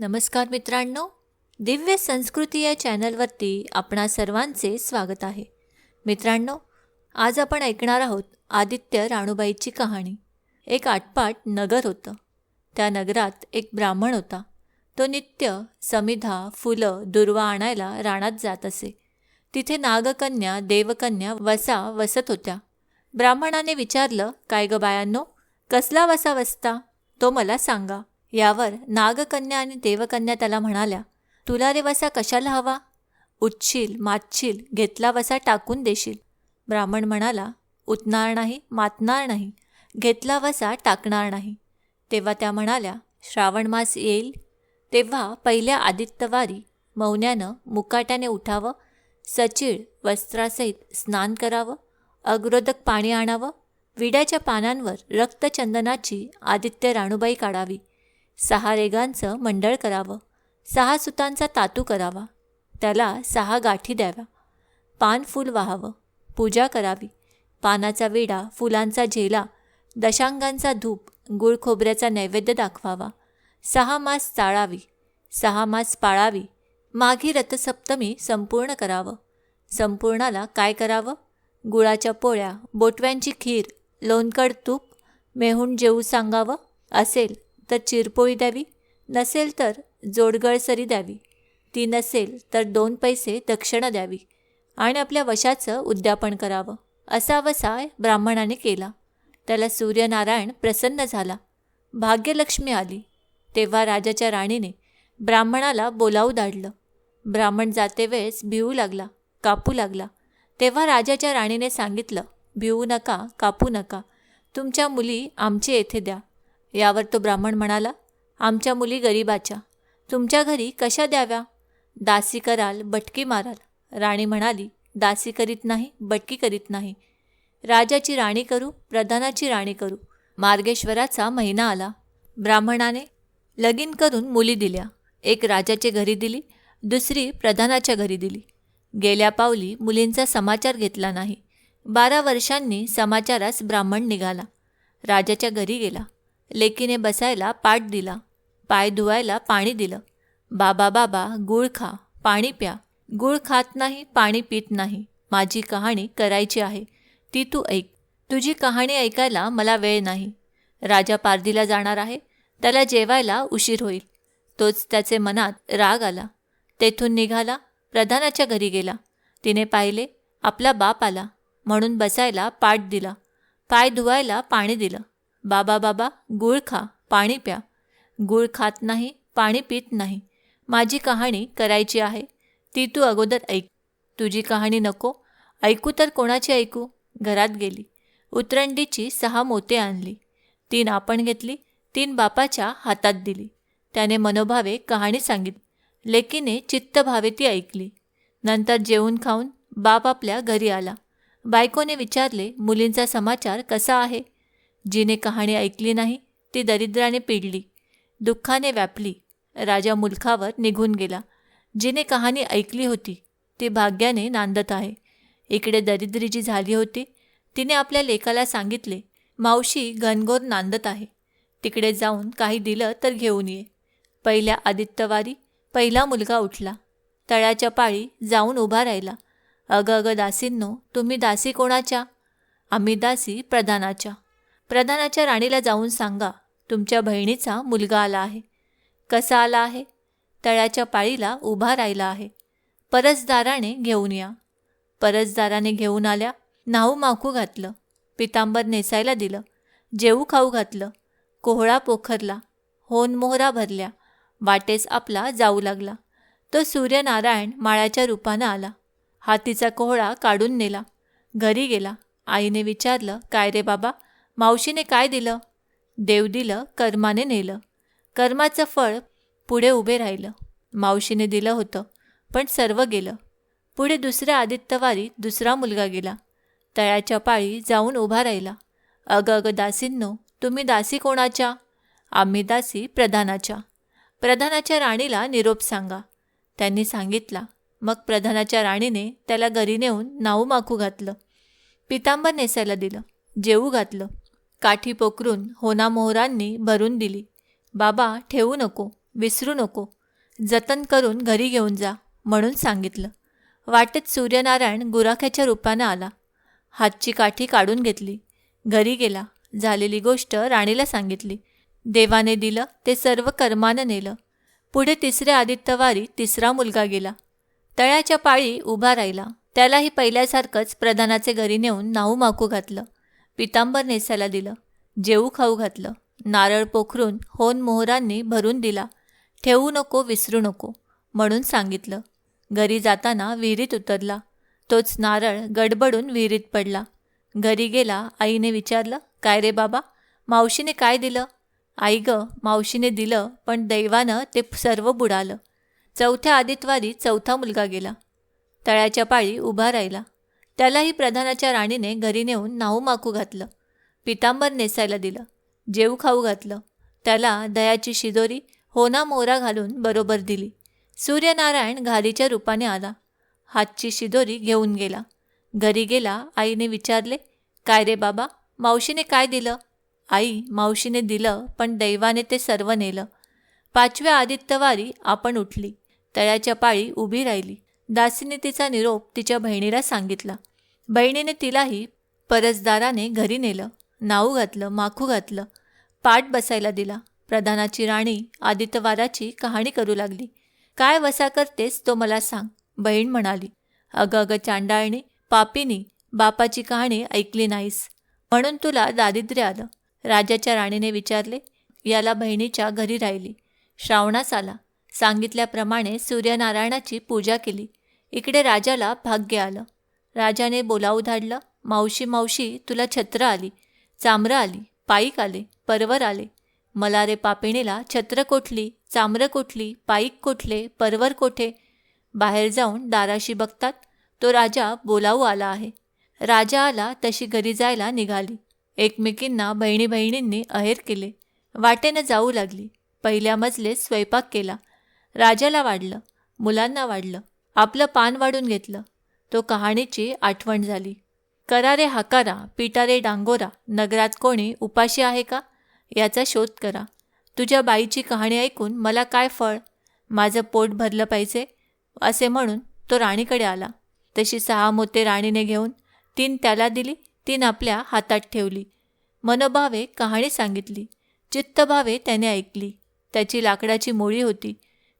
नमस्कार मित्रांनो दिव्य संस्कृती या चॅनलवरती आपणा सर्वांचे स्वागत आहे. मित्रांनो आज आपण ऐकणार आहोत आदित्य राणूबाईची कहाणी. एक आटपाट नगर होतं. त्या नगरात एक ब्राह्मण होता. तो नित्य समिधा फुलं दुर्वा आणायला रानात जात असे. तिथे नागकन्या देवकन्या वसा वसत होत्या. ब्राह्मणाने विचारलं काय ग बायांनो कसला वसा वसता? तो मला सांगा. यावर नागकन्या आणि देवकन्या त्याला म्हणाल्या तुला रे वसा कशाला हवा? उठशील मातशील घेतला वसा टाकून देशील. ब्राह्मण म्हणाला उतणार नाही मातणार नाही घेतला वसा टाकणार नाही. तेव्हा त्या म्हणाल्या श्रावण मास येईल. तेव्हा पहिल्या आदित्यवारी मौन्यानं मुकाट्याने उठावं सचिळ वस्त्रासहित स्नान करावं अग्रोदक पाणी आणावं विड्याच्या पानांवर रक्तचंदनाची आदित्य राणूबाई काढावी. सहा रेगांचं मंडळ करावं. सहा सुतांचा तातू करावा. त्याला सहा गाठी द्याव्या. पान फूल वाहावं. पूजा करावी. पानाचा विडा फुलांचा झेला दशांगांचा धूप गुळ खोबऱ्याचा नैवेद्य दाखवावा. सहा मास चाळावी. सहा मास पाळावी. माघी रथसप्तमी संपूर्ण करावं. संपूर्णाला काय करावं? गुळाच्या पोळ्या बोटव्यांची खीर लोणकड तूप मेहून जेवू सांगावं? असेल. तर चिरपोळी द्यावी. नसेल तर जोडगळसरी द्यावी. ती नसेल तर दोन पैसे दक्षिणा द्यावी. आणि आपल्या वशाचं उद्यापन करावं. असा वसाय ब्राह्मणाने केला. त्याला सूर्यनारायण प्रसन्न झाला. भाग्यलक्ष्मी आली. तेव्हा राजाच्या राणीने ब्राह्मणाला बोलावू धाडलं. ब्राह्मण जाते वेळेस भिवू लागला कापू लागला. तेव्हा राजाच्या राणीने सांगितलं भिवू नका कापू नका. तुमच्या मुली आमचे येथे द्या. यावर तो ब्राह्मण म्हणाला आमच्या मुली गरिबाच्या. तुमच्या घरी कशा द्याव्या? दासी कराल बटकी माराल. राणी म्हणाली दासी करीत नाही बटकी करीत नाही. राजाची राणी करू प्रधानाची राणी करू. मार्गेश्वराचा महिना आला. ब्राह्मणाने लगीन करून मुली दिल्या. एक राजाच्या घरी दिली दुसरी प्रधानाच्या घरी दिली. गेल्या पावली मुलींचा समाचार घेतला नाही. बारा वर्षांनी समाचारास ब्राह्मण निघाला. राजाच्या घरी गेला. लेकीने बसायला पाठ दिला. पाय धुवायला पाणी दिलं. बाबा बाबा गुळ खा पाणी प्या. गुळ खात नाही पाणी पित नाही. माझी कहाणी करायची आहे. ती तू ऐक. तुझी कहाणी ऐकायला मला वेळ नाही. राजा पारदीला जाणार आहे. त्याला जेवायला उशीर होईल. तोच त्याचे मनात राग आला. तेथून निघाला. प्रधानाच्या घरी गेला. तिने पाहिले आपला बाप आला. म्हणून बसायला पाठ दिला. पाय धुवायला पाणी दिलं. बाबा बाबा गुळ खा पाणी प्या. गुळ खात नाही पाणी पित नाही. माझी कहाणी करायची आहे. ती तू अगोदर ऐक. तुझी कहाणी नको. ऐकू तर कोणाची ऐकू? घरात गेली. उतरंडीची सहा मोते आणली. तीन आपण घेतली तीन बापाच्या हातात दिली. त्याने मनोभावे कहाणी सांगितली. लेकीने चित्तभावे ती ऐकली. नंतर जेवून खाऊन बाप आपल्या घरी आला. बायकोने विचारले मुलींचा समाचार कसा आहे? जिने कहाणी ऐकली नाही ती दरिद्राने पिडली दुःखाने व्यापली राजा मुलखावर निघून गेला. जिने कहाणी ऐकली होती ती भाग्याने नांदत आहे. इकडे दरिद्री जी झाली होती तिने आपल्या लेकाला सांगितले मावशी घनघोर नांदत आहे. तिकडे जाऊन काही दिलं तर घेऊन ये. पहिल्या आदित्यवारी पहिला मुलगा उठला. तळ्याच्या पाळी जाऊन उभा राहिला. अगं अगं दासींनो तुम्ही दासी कोणाच्या? आम्ही दासी प्रधानाच्या. प्रधानाच्या राणीला जाऊन सांगा तुमच्या बहिणीचा मुलगा आला आहे. कसा आला आहे? तळ्याच्या पाळीला उभा राहिला आहे. परसदाराने घेऊन या. परसदाराने घेऊन आल्या नाहू माखू घातलं पितांबर नेसायला दिलं जेवू खाऊ घातलं कोहळा पोखरला होन मोहरा भरल्या वाटेस आपला जाऊ लागला. तो सूर्यनारायण माळ्याच्या रूपानं आला. हातीचा कोहळा काढून नेला. घरी गेला. आईने विचारलं काय रे बाबा मावशीने काय दिलं? देव दिलं कर्माने नेलं. कर्माचं फळ पुढे उभे राहिलं. मावशीने दिलं होतं पण सर्व गेलं. पुढे दुसऱ्या आदित्यवारी दुसरा मुलगा गेला. तळ्याच्या पाळी जाऊन उभा राहिला. अगं अगं दासींनो तुम्ही दासी कोणाच्या? आम्ही दासी प्रधानाच्या. प्रधानाच्या राणीला निरोप सांगा. त्यांनी सांगितला. मग प्रधानाच्या राणीने त्याला घरी नेऊन नाऊ माखू घातलं. पितांबर नेसायला दिलं. जेवू घातलं. काठी पोकरून होनामोहरांनी भरून दिली. बाबा ठेवू नको विसरू नको. जतन करून घरी घेऊन जा म्हणून सांगितलं. वाटेत सूर्यनारायण गुराख्याच्या रूपानं आला. हातची काठी काढून घेतली. घरी गेला. झालेली गोष्ट राणीला सांगितली. देवाने दिलं ते सर्व कर्मानं नेलं. पुढे तिसऱ्या आदित्यवारी तिसरा मुलगा गेला. तळ्याच्या पाळी उभा राहिला. त्यालाही पहिल्यासारखंच प्रधानाचे घरी नेऊन नाऊ माकू घातलं. पितांबर नेसायला दिलं. जेऊ खाऊ घातलं. नारळ पोखरून होन मोहरांनी भरून दिला. ठेवू नको विसरू नको म्हणून सांगितलं. घरी जाताना विहिरीत उतरला. तोच नारळ गडबडून विहिरीत पडला. घरी गेला आईने विचारलं काय रे बाबा? मावशीने काय दिलं? आई ग मावशीने दिलं पण दैवानं ते सर्व बुडालं. चौथ्या आदितवारी चौथा मुलगा गेला. तळ्याच्या पाळी उभा राहिला. त्यालाही प्रधानाच्या राणीने घरी नेऊन नाऊ माकू घातलं. पितांबर नेसायला दिलं. जेऊ खाऊ घातलं. त्याला दयाची शिदोरी होना मोरा घालून बरोबर दिली. सूर्यनारायण घालीच्या रूपाने आला. हातची शिदोरी घेऊन गेला. घरी गेला आईने विचारले काय रे बाबा मावशीने काय दिलं? आई मावशीने दिलं पण दैवाने ते सर्व नेलं. पाचव्या आदित्यवारी आपण उठली. तळ्याच्या पाळी उभी राहिली. दासीने तिचा निरोप तिच्या बहिणीला सांगितला. बहिणीने तिलाही परसदाराने घरी नेलं नाऊ घातलं माखू घातलं पाठ बसायला दिला. प्रधानाची राणी आदित्यवाराची कहाणी करू लागली. काय वसा करतेस तो मला सांग बहीण म्हणाली. अगं अगं चांडाळणी पापीनी बापाची कहाणी ऐकली नाहीस. म्हणून तुला दारिद्र्य आलं. राजाच्या राणीने विचारले. याला बहिणीच्या घरी राहिली. श्रावणास आला. सांगितल्याप्रमाणे सूर्यनारायणाची पूजा केली. इकडे राजाला भाग्य आलं. राजाने बोलावू धाडलं मावशी मावशी तुला छत्र आली. चामरं आली. पाईक आले. परवर आले. मला रे पापिणीला छत्र कोठली? चामरं कोठली? पाईक कोठले? परवर कोठे? बाहेर जाऊन दाराशी बघतात. तो राजा बोलावू आला आहे. राजा आला तशी घरी जायला निघाली. एकमेकींना बहिणी बहिणींनी अहेर केले. वाटेनं जाऊ लागली. पहिल्या मजले स्वयंपाक केला. राजाला वाढलं. मुलांना वाढलं. आपलं पान वाढून घेतलं. तो कहाणीची आठवण झाली. करारे हाकारा पिटारे डांगोरा नगरात कोणी उपाशी आहे का? याचा शोध करा. तुझ्या बाईची कहाणी ऐकून मला काय फळ? माझं पोट भरलं पाहिजे? असे म्हणून तो राणीकडे आला. तशी सहा मोते राणीने घेऊन तीन त्याला दिली तीन आपल्या हातात ठेवली. मनोभावे कहाणी सांगितली. चित्तभावे त्याने ऐकली. त्याची लाकडाची मोळी होती.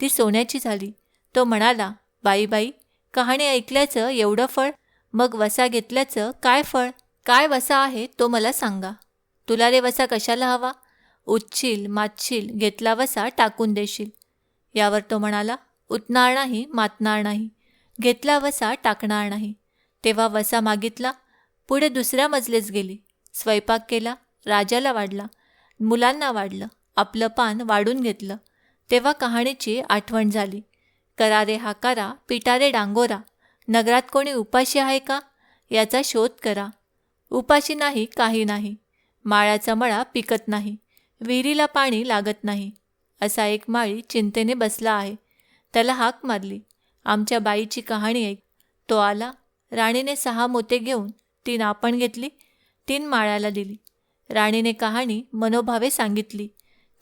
ती सोन्याची झाली. तो म्हणाला बाई बाई कहाणी ऐकल्याचं एवढं फळ? मग वसा घेतल्याचं काय फळ? काय वसा आहे तो मला सांगा. तुला रे वसा कशाला हवा? उच्चील मातशील घेतला वसा टाकून देशील. यावर तो म्हणाला उतणार नाही मातणार नाही. घेतला वसा टाकणार नाही. तेव्हा वसा मागितला. पुढे दुसऱ्या मजलेच गेली. स्वयंपाक केला राजाला वाढला मुलांना वाढलं आपलं पान वाढून घेतलं. तेव्हा कहाणीची आठवण झाली. करारे हाकारा पिटारे डांगोरा. नगरात कोणी उपाशी आहे का? याचा शोध करा. उपाशी नाही काही नाही. माळ्याचा मळा पिकत नाही. विहिरीला पाणी लागत नाही. असा एक माळी चिंतेने बसला आहे. त्याला हाक मारली. आमच्या बाईची कहाणी ऐक. तो आला. राणीने सहा मोते घेऊन तीन आपण घेतली तीन माळ्याला दिली. राणीने कहाणी मनोभावे सांगितली.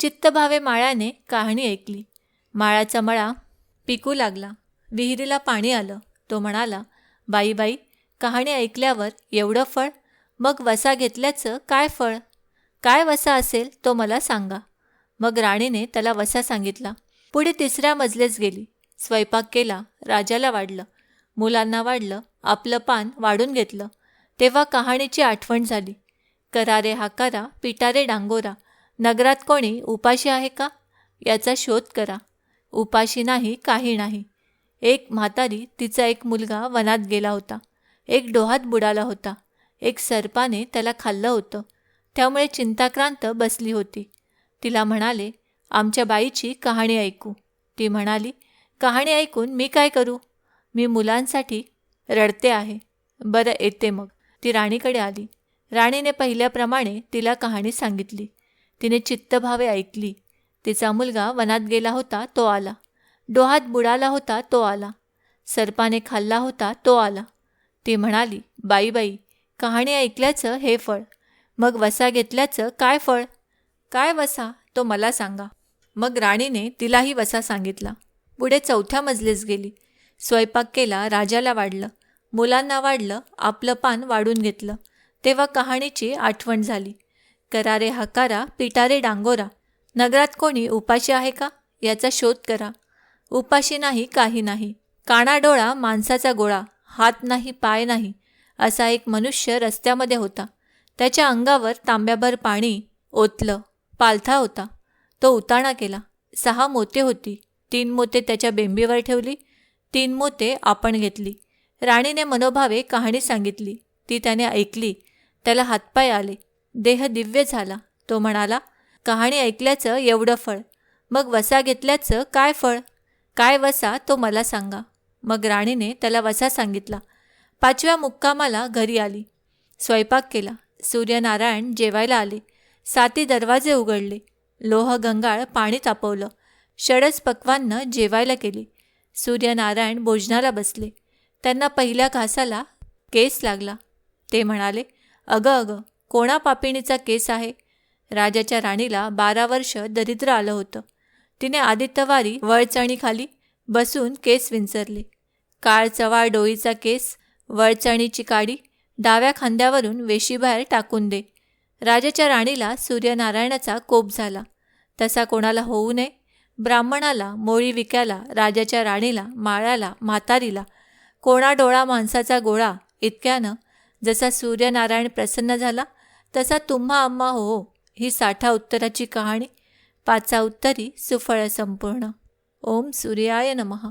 चित्तभावे माळ्याने कहाणी ऐकली. माळ्याचा मळा पिकू लागला. विहिरीला पाणी आलं. तो म्हणाला बाई बाई कहाणी ऐकल्यावर एवढं फळ? मग वसा घेतल्याचं काय फळ? काय वसा असेल तो मला सांगा. मग राणीने त्याला वसा सांगितला. पुढे तिसऱ्या मजलेच गेली. स्वयंपाक केला राजाला वाढलं. मुलांना वाढलं आपलं पान वाढून घेतलं. तेव्हा कहाणीची आठवण झाली. करारे हाकारा पिटारे डांगोरा. नगरात कोणी उपाशी आहे का? याचा शोध करा. उपाशी नाही काही नाही. एक म्हातारी तिचा एक मुलगा वनात गेला होता. एक डोहात बुडाला होता. एक सर्पाने त्याला खाल्लं होतं. त्यामुळे चिंताक्रांत बसली होती. तिला म्हणाले आमच्या बाईची कहाणी ऐकू. ती म्हणाली कहाणी ऐकून मी काय करू? मी मुलांसाठी रडते आहे. बरं येते मग. ती राणीकडे आली. राणीने पहिल्याप्रमाणे तिला कहाणी सांगितली. तिने चित्तभावे ऐकली. तिचा मुलगा वनात गेला होता तो आला. डोहात बुडाला होता तो आला. सर्पाने खाल्ला होता तो आला. ती म्हणाली बाई बाई कहाणी ऐकल्याचं हे फळ. मग वसा घेतल्याचं काय फळ? काय वसा? तो मला सांगा. मग राणीने तिलाही वसा सांगितला. पुढे चौथ्या मजलीस गेली. स्वयंपाक केला राजाला वाढलं. मुलांना वाढलं आपलं पान वाढून घेतलं. तेव्हा कहाणीची आठवण झाली. करारे हकारा पिटारे डांगोरा. नगरात कोणी उपाशी आहे का? याचा शोध करा. उपाशी नाही काही नाही. कानाडोळा माणसाचा गोळा हात नाही पाय नाही असा एक मनुष्य रस्त्यामध्ये होता. त्याच्या अंगावर तांब्याभर पाणी ओतलं. पालथा होता. तो उताणा केला. सहा मोते होती. तीन मोते त्याच्या बेंबीवर ठेवली. तीन मोते आपण घेतली. राणीने मनोभावे कहाणी सांगितली. ती त्याने ऐकली. त्याला हातपाय आले. देह दिव्य झाला. तो म्हणाला कहाणी ऐकल्याचं एवढं फळ. मग वसा घेतल्याचं काय फळ? काय वसा तो मला सांगा. मग राणीने त्याला वसा सांगितला. पाचव्या मुक्कामाला घरी आली. स्वयंपाक केला. सूर्यनारायण जेवायला आले. साती दरवाजे उघडले. लोह गंगाळ पाणी तापवलं. षडच पक्वांनं जेवायला केली सूर्यनारायण भोजनाला बसले. त्यांना पहिल्या घासाला केस लागला. ते म्हणाले अगं अगं कोणा पापिणीचा केस आहे? राजाच्या राणीला बारा वर्ष दरिद्र आलं होतं. तिने आदित्यवारी वळचणीखाली बसून केस विंचरले. काळ चवाळ डोईचा केस वळचणीची काडी डाव्या खांद्यावरून वेशीबाहेर टाकून दे. राजाच्या राणीला सूर्यनारायणाचा कोप झाला. तसा कोणाला होऊ नये. ब्राह्मणाला मोळी विक्याला राजाच्या राणीला माळ्याला म्हातारीला कोणा डोळा माणसाचा गोळा इतक्यानं जसा सूर्यनारायण प्रसन्न झाला तसा तुम्हा आम्हा हो ही साठा उत्तराची कहाणी. पाचा उत्तरी सुफळ संपूर्ण. ओम सूर्याय नमः.